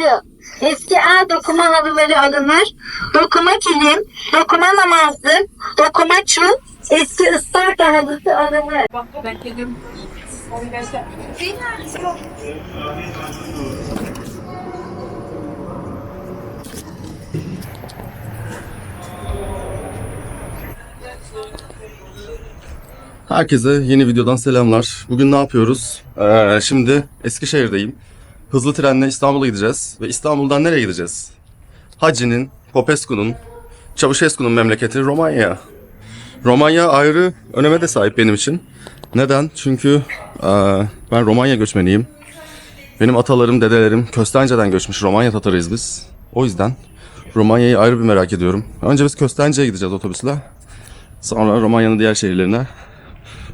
halıcı. Eski el dokuma halıları alınır. Dokuma kilim, dokuma namazlık, dokuma çul, eski Isparta halısı alınır. Herkese yeni videodan selamlar. Bugün ne yapıyoruz? Ee, şimdi Eskişehir'deyim. Hızlı trenle İstanbul'a gideceğiz. Ve İstanbul'dan nereye gideceğiz? Hacı'nin, Popescu'nun, Çavuşescu'nun memleketi Romanya. Romanya ayrı öneme de sahip benim için. Neden? Çünkü e, ben Romanya göçmeniyim. Benim atalarım, dedelerim Köstence'den göçmüş. Romanya Tatarıyız biz. O yüzden Romanya'yı ayrı bir merak ediyorum. Önce biz Köstence'ye gideceğiz otobüsle. Sonra Romanya'nın diğer şehirlerine.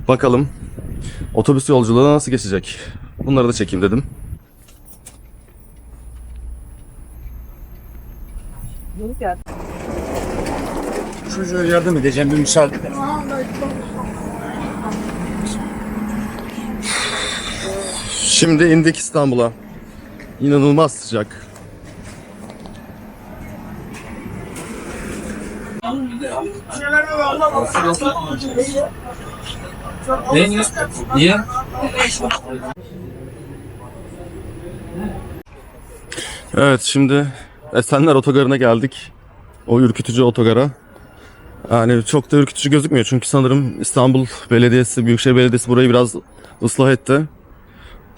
Bakalım otobüs yolculuğu nasıl geçecek? Bunları da çekeyim dedim. Çocuğa yardım edeceğim bir müsaade. Şimdi indik İstanbul'a. İnanılmaz sıcak. Ne? Niye? Evet şimdi Esenler Otogarı'na geldik. O ürkütücü otogara. Yani çok da ürkütücü gözükmüyor çünkü sanırım İstanbul Belediyesi, Büyükşehir Belediyesi burayı biraz ıslah etti.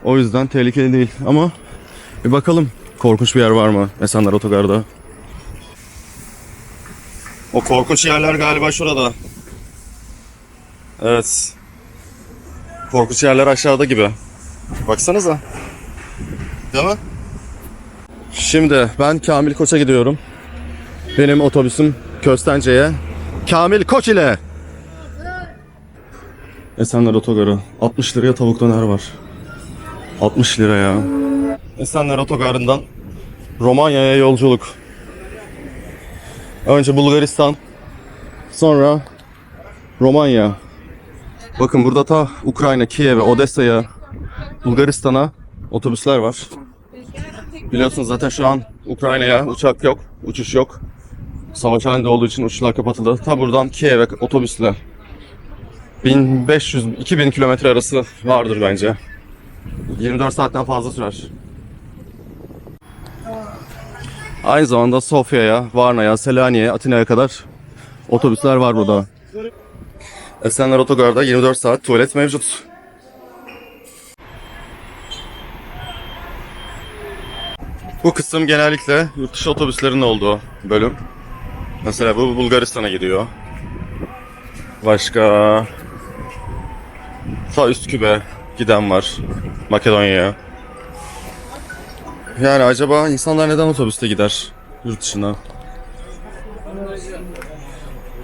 O yüzden tehlikeli değil ama bir bakalım korkunç bir yer var mı Esenler Otogar'da. O korkunç yerler galiba şurada. Evet. Korkunç yerler aşağıda gibi. Baksanıza. Değil mi? Şimdi ben Kamil Koç'a gidiyorum. Benim otobüsüm Köstence'ye. Kamil Koç ile. Esenler Otogarı. 60 liraya tavuk döner var. 60 lira ya. Esenler Otogarı'ndan Romanya'ya yolculuk. Önce Bulgaristan. Sonra Romanya. Bakın burada ta Ukrayna, Kiev'e, Odessa'ya, Bulgaristan'a otobüsler var. Biliyorsunuz zaten şu an Ukrayna'ya uçak yok, uçuş yok. Savaş halinde olduğu için uçuşlar kapatıldı. Ta buradan Kiev'e otobüsle 1500-2000 kilometre arası vardır bence. 24 saatten fazla sürer. Aynı zamanda Sofya'ya, Varna'ya, Selanik'e, Atina'ya kadar otobüsler var burada. Esenler Otogar'da 24 saat tuvalet mevcut. Bu kısım genellikle yurt dışı otobüslerin olduğu bölüm. Mesela bu Bulgaristan'a gidiyor. Başka ta Üsküp'e giden var. Makedonya'ya. Yani acaba insanlar neden otobüste gider yurt dışına?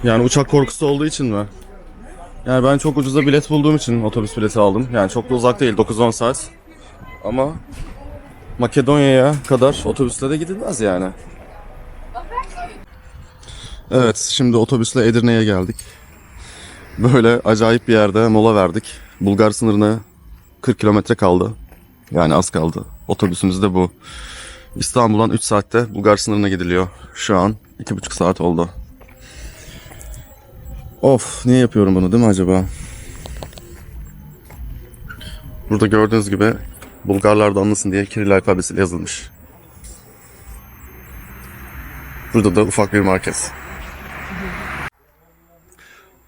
Yani uçak korkusu olduğu için mi? Yani ben çok ucuza bilet bulduğum için otobüs bileti aldım. Yani çok da uzak değil 9-10 saat. Ama Makedonya'ya kadar otobüsle de gidilmez yani. Evet, şimdi otobüsle Edirne'ye geldik. Böyle acayip bir yerde mola verdik. Bulgar sınırına 40 kilometre kaldı. Yani az kaldı. Otobüsümüz de bu. İstanbul'dan 3 saatte Bulgar sınırına gidiliyor. Şu an 2,5 saat oldu. Of, niye yapıyorum bunu değil mi acaba? Burada gördüğünüz gibi Bulgarlar da anlasın diye Kiril alfabesiyle yazılmış. Burada da ufak bir market.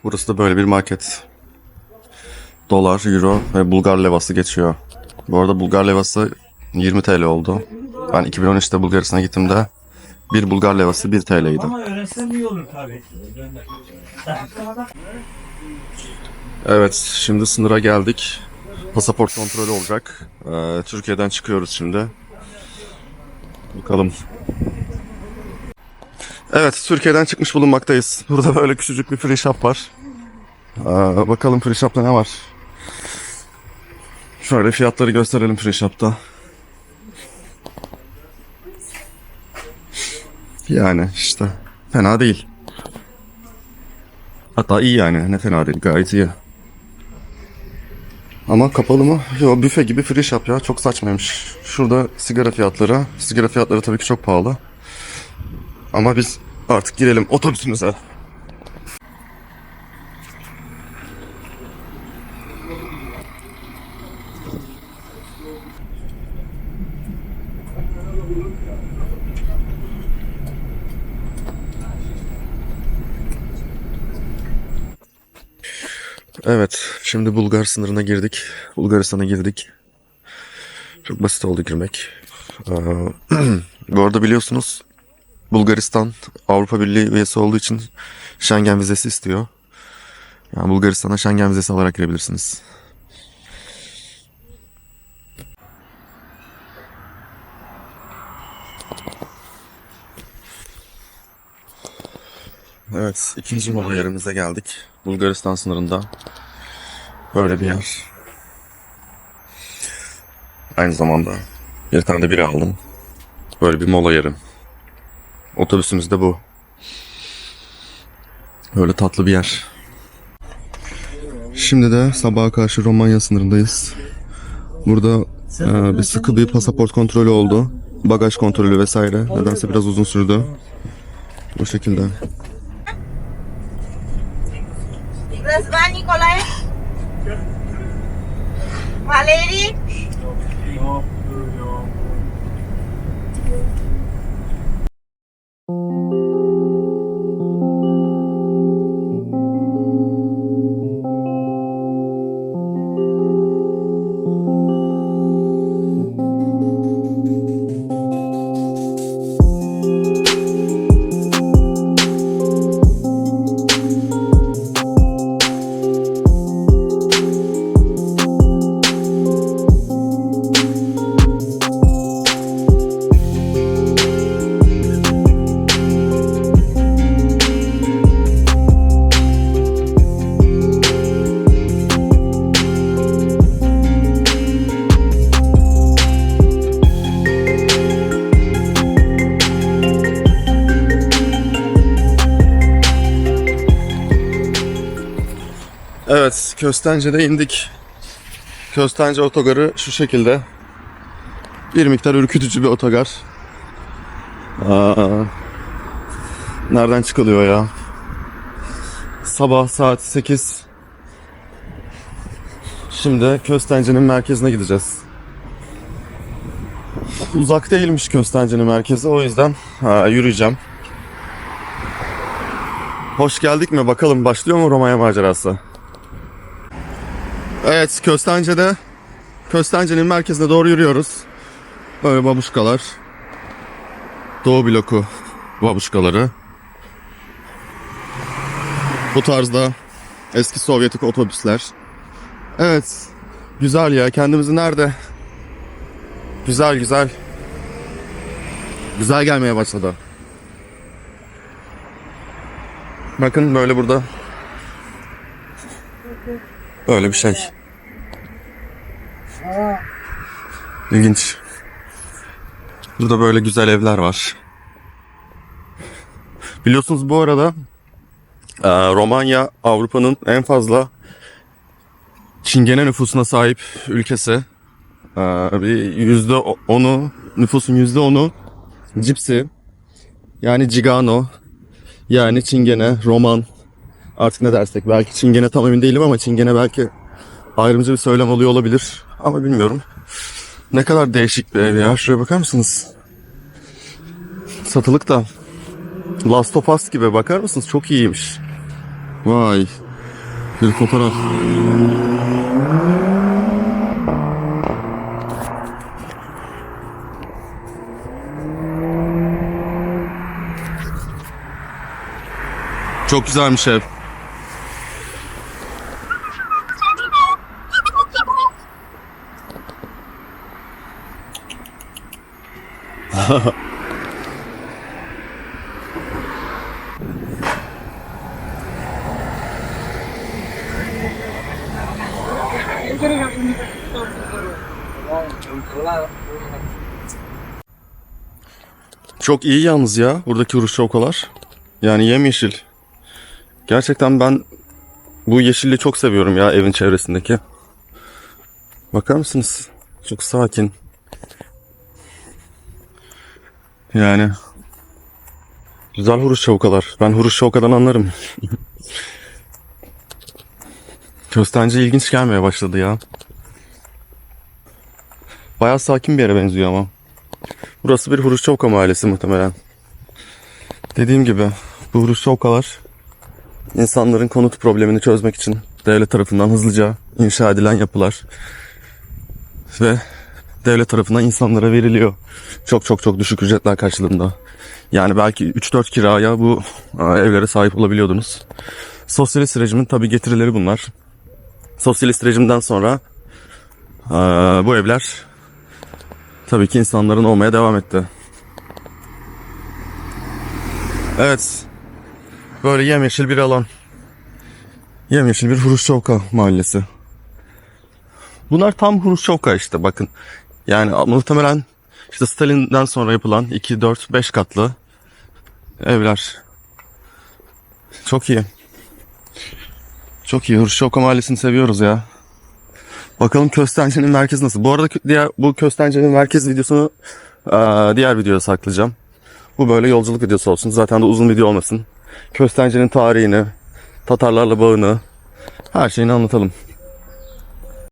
Burası da böyle bir market. Dolar, euro ve Bulgar levası geçiyor. Bu arada Bulgar levası 20 TL oldu. Ben 2013'te Bulgaristan'a gittiğimde bir Bulgar levası 1 TL'ydi. Ama iyi olur tabii. Evet, şimdi sınıra geldik. Pasaport kontrolü olacak. Ee, Türkiye'den çıkıyoruz şimdi. Bakalım. Evet, Türkiye'den çıkmış bulunmaktayız. Burada böyle küçücük bir free shop var. Ee, bakalım free shop'ta ne var? Şöyle fiyatları gösterelim free shop'ta. Yani işte fena değil. Hatta iyi yani ne fena değil gayet iyi. Ama kapalı mı? Yo büfe gibi free shop ya. Çok saçmaymış. Şurada sigara fiyatları. Sigara fiyatları tabii ki çok pahalı. Ama biz artık girelim otobüsümüze. Evet, şimdi Bulgar sınırına girdik. Bulgaristan'a girdik. Çok basit oldu girmek. Ee, bu arada biliyorsunuz Bulgaristan Avrupa Birliği üyesi olduğu için Schengen vizesi istiyor. Yani Bulgaristan'a Schengen vizesi alarak girebilirsiniz. Evet, ikinci mola yerimize geldik. Bulgaristan sınırında böyle bir yer. Aynı zamanda bir tane de biri aldım. Böyle bir mola yeri. Otobüsümüz de bu. Böyle tatlı bir yer. Şimdi de sabaha karşı Romanya sınırındayız. Burada e, bir sıkı bir pasaport kontrolü oldu. Bagaj kontrolü vesaire. Nedense biraz uzun sürdü. Bu şekilde. Răzvan Nicolae Valerii Köstence'de indik. Köstence otogarı şu şekilde. Bir miktar ürkütücü bir otogar. Aa, nereden çıkılıyor ya? Sabah saat 8. Şimdi Köstence'nin merkezine gideceğiz. Uzak değilmiş Köstence'nin merkezi o yüzden ha, yürüyeceğim. Hoş geldik mi? Bakalım başlıyor mu Romanya macerası? Evet, Köstence'de Köstence'nin merkezine doğru yürüyoruz. Böyle babuşkalar. Doğu bloku babuşkaları. Bu tarzda eski Sovyetik otobüsler. Evet, güzel ya. Kendimizi nerede? Güzel güzel. Güzel gelmeye başladı. Bakın böyle burada. Böyle bir şey. İlginç. Burada böyle güzel evler var. Biliyorsunuz bu arada e, Romanya Avrupa'nın en fazla Çingene nüfusuna sahip ülkesi. E, Bir yüzde onu nüfusun yüzde onu Cipsi yani Cigano yani Çingene, Roman artık ne dersek belki Çingene tam emin değilim ama Çingene belki ayrımcı bir söylem oluyor olabilir ama bilmiyorum. Ne kadar değişik bir ev ya. Şuraya bakar mısınız? Satılık da. Last of Us gibi bakar mısınız? Çok iyiymiş. Vay. Bir fotoğraf. Çok güzelmiş ev. Çok iyi yalnız ya buradaki Ruşovkalar. Yani yemyeşil. Gerçekten ben bu yeşilliği çok seviyorum ya evin çevresindeki. Bakar mısınız? Çok sakin. Yani güzel huruş şavkalar. Ben huruş şavkadan anlarım. Köstence ilginç gelmeye başladı ya. Bayağı sakin bir yere benziyor ama. Burası bir Huruşçovka mahallesi muhtemelen. Dediğim gibi bu Huruşçovkalar insanların konut problemini çözmek için devlet tarafından hızlıca inşa edilen yapılar. Ve devlet tarafından insanlara veriliyor. Çok çok çok düşük ücretler karşılığında. Yani belki 3-4 kiraya bu e, evlere sahip olabiliyordunuz. Sosyalist rejimin tabi getirileri bunlar. Sosyalist rejimden sonra e, bu evler tabii ki insanların olmaya devam etti. Evet. Böyle yemyeşil bir alan. Yemyeşil bir Huruşçovka mahallesi. Bunlar tam Huruşçovka işte bakın. Yani muhtemelen işte Stalin'den sonra yapılan 2, 4, 5 katlı evler. Çok iyi. Çok iyi. Huruşçovka mahallesini seviyoruz ya. Bakalım Köstence'nin merkezi nasıl? Bu arada diğer bu Köstence'nin merkez videosunu diğer videoya saklayacağım. Bu böyle yolculuk videosu olsun. Zaten de uzun video olmasın. Köstence'nin tarihini, Tatarlarla bağını, her şeyini anlatalım.